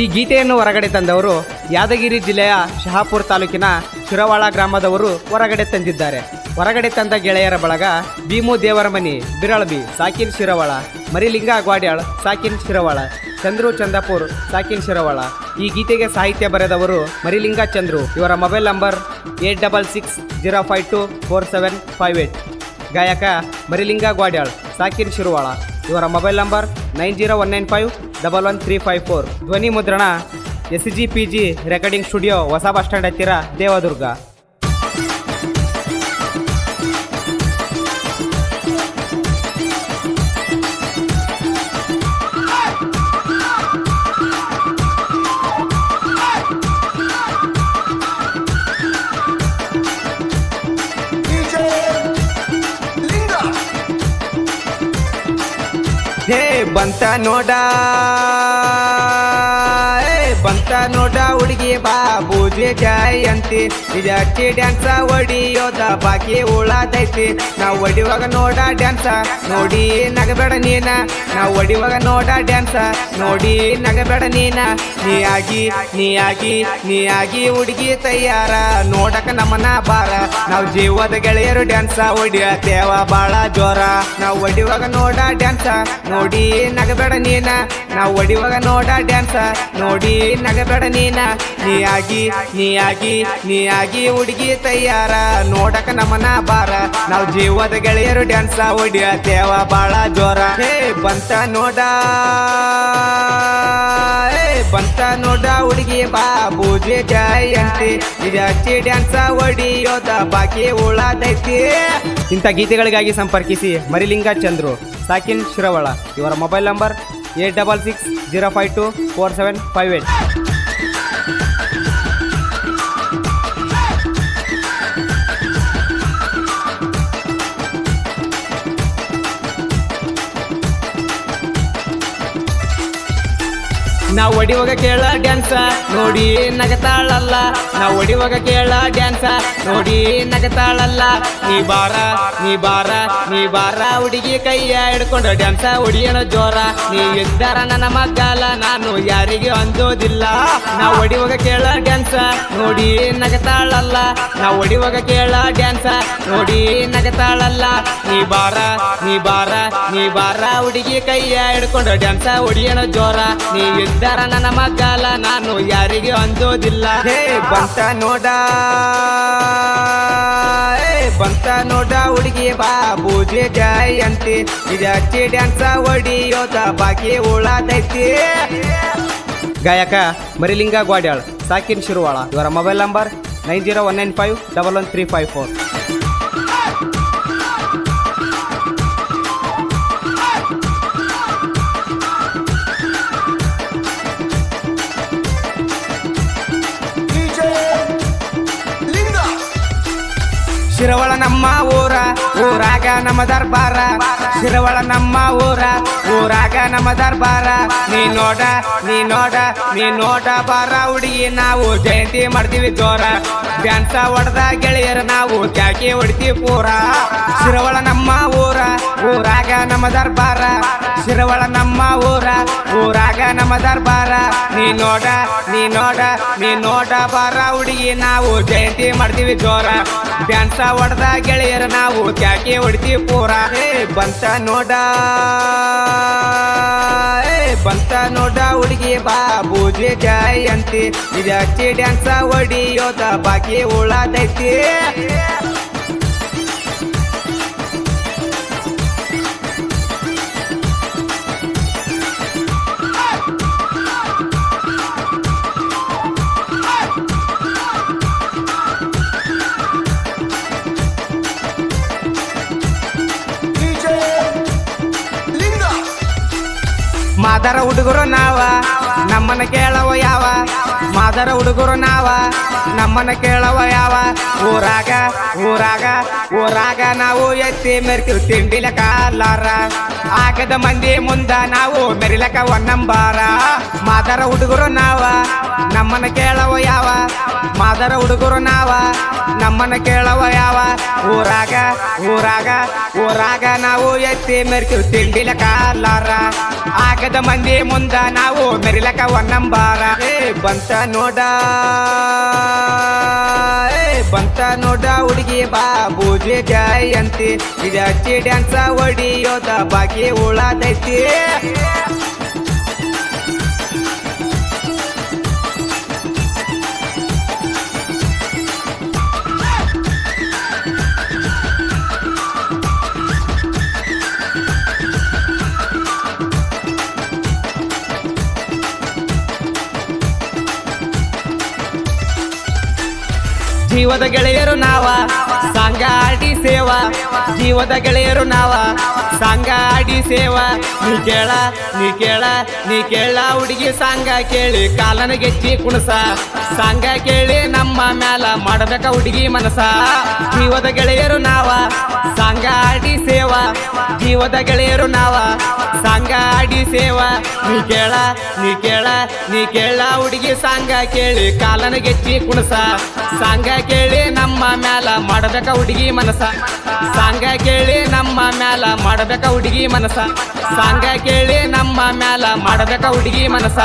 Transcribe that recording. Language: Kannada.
ಈ ಗೀತೆಯನ್ನು ಹೊರಗಡೆ ತಂದವರು ಯಾದಗಿರಿ ಜಿಲ್ಲೆಯ ಶಹಾಪುರ್ ತಾಲೂಕಿನ ಶಿರವಾಳ ಗ್ರಾಮದವರು ಹೊರಗಡೆ ತಂದಿದ್ದಾರೆ. ಹೊರಗಡೆ ತಂದ ಗೆಳೆಯರ ಬಳಗ ಭೀಮು ದೇವರಮನಿ ಬಿರಳಬಿ ಸಾಕಿನ್ ಶಿರವಾಳ, ಮರಿಲಿಂಗ ಗ್ವಾಡ್ಯಾಳ್ ಸಾಕಿನ್ ಶಿರವಾಳ, ಚಂದ್ರು ಚಂದಾಪುರ್, ಸಾಕಿನ್ ಶಿರವಾಳ. ಈ ಗೀತೆಗೆ ಸಾಹಿತ್ಯ ಬರೆದವರು ಮರಿಲಿಂಗ ಚಂದ್ರು. ಇವರ mobile number eight double six zero five two four seven five eight. ಗಾಯಕ ಮರಿಲಿಂಗ ಗ್ವಾಡ್ಯಾಳ್ ಸಾಕಿನ್ ಶಿರವಾಳ. ಇವರ mobile number nine zero one nine five double one three five four ಧ್ವನಿ ಮುದ್ರಣ S G P G recording studio ಹೊಸ ಬಸ್ ಸ್ಟ್ಯಾಂಡ್ ಹತ್ತಿರ, ದೇವದುರ್ಗ. ಬಂತ ನೋಡ. ಬಂತ ನೋಡ. ಹುಡುಗಿ ಬಾ ಪೂಜೆ ಜಯಂತಿ ಇದಕ್ಕೆ ಡ್ಯಾನ್ಸ ಹೊಡಿಯೋದ ಬಾಕಿ ಉಳಾದೈತಿ ನಾವು ಒಡಿವಾಗ ನೋಡ ಡ್ಯಾನ್ಸ ನೋಡಿ ನಗಬೇಡ ನೀನ. ನಾವು ಒಡಿವಾಗ ನೋಡ ಡ್ಯಾನ್ಸ ನೋಡಿ ನಗಬೇಡ ನೀನ. ನೀ ಆಗಿ ನೀ ಆಗಿ ನೀ ಆಗಿ ಹುಡುಗಿ ತಯಾರ. ನೋಡಕ ನಮ್ಮನ ಬಾರ. ನಾವು ಜೀವದ ಗೆಳೆಯರು ಡ್ಯಾನ್ಸ ಹೊಡಿಯತೇವ ಬಾಳ ಜೋರ. ನಾವು ಒಡಿವಾಗ ನೋಡ ಡ್ಯಾನ್ಸ ನೋಡಿ ನಗಬೇಡ ನೀನ. ನಾವು ಒಡಿವಾಗ ನೋಡ ಡ್ಯಾನ್ಸ ನೋಡಿ ನಗಬೇಡ ನೀನ. ನೀಯಾಗಿ ನೀಯಾಗಿ ಆಗಿ ನೀ ಆಗಿ ಹುಡುಗಿ ತಯಾರ. ನೋಡಕ ನಮ್ಮನ ಬಾರ ನಾವು ಜೀವದ ಗೆಳೆಯರು ಡ್ಯಾನ್ಸ ಹೊಡಿಯತೇವ ಬಾಳ ಜೋರ. ಹೇ, ಬಂತ ನೋಡ. ಬಂತ ನೋಡ ಹುಡುಗಿ ಬಾ, ಪೂಜೆ ಜಯಂತಿ. ಇದಕ್ಕೆ ಡ್ಯಾನ್ಸ ಹೊಡಿಯೋದ ಬಾಕಿ ಉಳದೈತಿ. ಇಂಥ ಗೀತೆಗಳಿಗಾಗಿ ಸಂಪರ್ಕಿಸಿ ಮರಿಲಿಂಗ ಚಂದ್ರು, ಸಾಕಿನ್ ಶಿರವಳ. ಇವರ mobile number eight double six zero five two four seven five eight. ನಾವು ಒಡಿವಾಗ ಕೇಳ ಡ್ಯಾನ್ಸ ನೋಡಿ ನಗತಾಳಲ್ಲ. ನಾ ಒಡಿವಾಗ ಕೇಳ ಡ್ಯಾನ್ಸ ನೋಡಿ ನಗತಾಳಲ್ಲ. ನೀ ಬಾರ ನೀ ಬಾರ ನೀ ಬಾರ. ಹುಡುಗಿ ಕೈಯ ಹಿಡ್ಕೊಂಡು ಡ್ಯಾನ್ಸ ಹೊಡಿಯೋಣ ಜೋರ. ನೀ ಇದ್ದಾರ ನನ್ನ ಮಗಾಲ ನಾನು ಯಾರಿಗೆ ಅಂಜೋದಿಲ್ಲ. ನಾವು ಒಡಿವಾಗ ಕೇಳ ಡ್ಯಾನ್ಸ ನೋಡಿ ನಗತಾಳಲ್ಲ. ನಾ ಒಡಿವಾಗ ಕೇಳ ಡ್ಯಾನ್ಸ ನೋಡಿ ನಗತಾಳಲ್ಲ. ನೀ ಬಾರ ನೀ ಬಾರ ನೀ ಬಾರ. ಹುಡುಗಿ ಕೈಯ ಹಿಡ್ಕೊಂಡು ಡ್ಯಾನ್ಸ ಹೊಡಿಯೋಣ ಜೋರ. ನೀ ಇದ್ದಾರ ನನ್ನ ಮಗ್ಗಲ, ನಾನು ಯಾರಿಗೆ ಅಂಜೋದಿಲ್ಲ ಹೇ, ಬಂತ ನೋಡ. ಬಂತ ನೋಡ ಹುಡುಗಿ ಬಾ, ಪೂಜೆ ಇದು ಇದಕ್ಕೆ ಡ್ಯಾನ್ಸ ಹೊಡಿಯೋದ, ಬಾಕಿ ಉಳಾತೈತಿ. ಗಾಯಕ ಮರಿಲಿಂಗ ಗ್ವಾಡ್ಯಾಳ್, ಸಾಕಿನ್ ಶಿರುವಾಳ. ಇವರ mobile number nine zero one nine five double one three five four. Shirwal ನಮ್ಮ ಊರ, ಊರಾಗ ನಮ್ಮ ದರ್ಬಾರ. ಶಿರವಳ ನಮ್ಮ ಊರ, ಊರಾಗ ನಮ್ಮ ದರ್ಬಾರ. ನೀ ನೋಡ ನೀ ನೋಡ ನೀ ನೋಡ ಬಾರ. ಹುಡುಗಿ, ನಾವು ಜಯಂತಿ ಮಾಡ್ತೀವಿ ಜೋರ. ಡ್ಯಾನ್ಸ ಹೊಡೆದ ಗೆಳೆಯರ ನಾವು ಜಾಕಿ ಹೊಡಿತೀವಿ ಪೂರ. ಶಿರವಳ ನಮ್ಮ ಊರ, ಊರಾಗ ನಮ್ಮ ದರ್ಬಾರ. ಶಿರವಳ ನಮ್ಮ ಊರ, ಊರಾಗ ನಮ್ಮ ದರ್ಬಾರ. ನೀ ನೋಡ ನೀ ನೋಡ ನೀ ನೋಡ ಬಾರ ಹುಡುಗಿ. ನಾವು ಜಯಂತಿ ಮಾಡ್ತೀವಿ ಜೋರ. ಡ್ಯಾನ್ಸ ಹೊಡೆದ ಗೆಳೆಯರು ನಾವು ಕ್ಯಾಕೆ ಹೊಡಿತೀವಿ ಪೂರ. ಏ, ಬಂತ ನೋಡ. ಬಂತ ನೋಡ ಹುಡುಗಿ, ಬಾ ಪೂಜೆ ಜಯಂತಿ. ಇದಕ್ಕೆ ಡ್ಯಾನ್ಸ ಹೊಡಿಯೋದ, ಬಾಕಿ ಉಳದೈತಿ. ಮಾದರ ಹುಡುಗರು ನಾವ, ನಮ್ಮನ್ನ ಕೇಳವ ಯಾವ? ಮಾದರ ಹುಡುಗರು ನಾವ, ನಮ್ಮನ್ನ ಕೇಳವ ಯಾವ? ಊರಾಗ ಊರಾಗ ಊರಾಗ ನಾವು ಎತ್ತಿ ಮೆರ್ತೀವಿ ತಿಂಡಿಲ ಅಲ್ಲಾರ ಆಗದ ಮಂದಿ ಮುಂದ ನಾವು ಮೆರಿಲಕ ಒನ್ನಂಬಾರ. ಮಾದರ ಹುಡುಗರು ನಾವ, ನಮ್ಮನ್ನ ಕೇಳವ ಯಾವ ಮಾದರ ಹುಡುಗರು ನಾವ, ನಮ್ಮನ್ನ ಕೇಳವ ಯಾವ? ಊರಾಗ ಊರಾಗ ಊರಾಗ ನಾವು ಎತ್ತಿ ಮೆರ್ತೀವಿ ತಿಂಡಿಲ ಕಾಲಾರ. ಆಗದ ಮಂದಿ ಮುಂದ ನಾವು ಮೆರಿಲಕ ಒನ್ನಂಬಾರ ಬಂತ ನೋಡ. ಬಂತ ನೋಡ ಹುಡುಗಿ ಬಾ, ಬೂಜೆ ಜಯಂತಿ. ಇದಚ್ಚಿ ಡ್ಯಾನ್ಸ ಹೊಡಿಯೋದ, ಬಾಕಿ ಉಳದೈತಿ ಜೀವದ ಗೆಳೆಯರು ನಾವ ಸಂಘ ಆಡಿ ಸೇವಾ. ಜೀವದ ಗೆಳೆಯರು ನಾವ ಸಂಘ ಆಡಿ ಸೇವಾ. ನೀ ಕೇಳ ನೀ ಕೇಳ ನೀ ಕೇಳ ಹುಡುಗಿ ಸಂಘ ಕೇಳಿ ಕಾಲನ ಗೆಚ್ಚಿ ಕುಣಸ. ಸಂಘ ಕೇಳಿ ನಮ್ಮ ಮ್ಯಾಲ ಮಾಡಬೇಕ ಹುಡುಗಿ ಮನಸ. ಜೀವದ ಗೆಳೆಯರು ನಾವ ಸಂಘ ಆಡಿ ಸೇವಾ, ಜೀವದ ಗೆಳೆಯರು ನಾವ. ಸಂಗಾಡಿ ಸೇವಾ, ನೀ ಕೇಳ ನೀ ಕೇಳ ನೀ ಕೇಳ ಹುಡುಗಿ ಸಾಂಗ ಕೇಳಿ ಕಾಲನ ಗೆಚ್ಚಿ ಕುಣಸ. ಸಾಂಗ ಕೇಳಿ ನಮ್ಮ ಮ್ಯಾಲ ಮಾಡಬೇಕ ಹುಡುಗಿ ಮನಸ. ಸಾಂಗ ಕೇಳಿ ನಮ್ಮ ಮ್ಯಾಲ ಮಾಡಬೇಕ ಹುಡುಗಿ ಮನಸ. ಸಾಂಗ ಕೇಳಿ ನಮ್ಮ ಮ್ಯಾಲ ಮಾಡಬೇಕ ಹುಡುಗಿ ಮನಸ.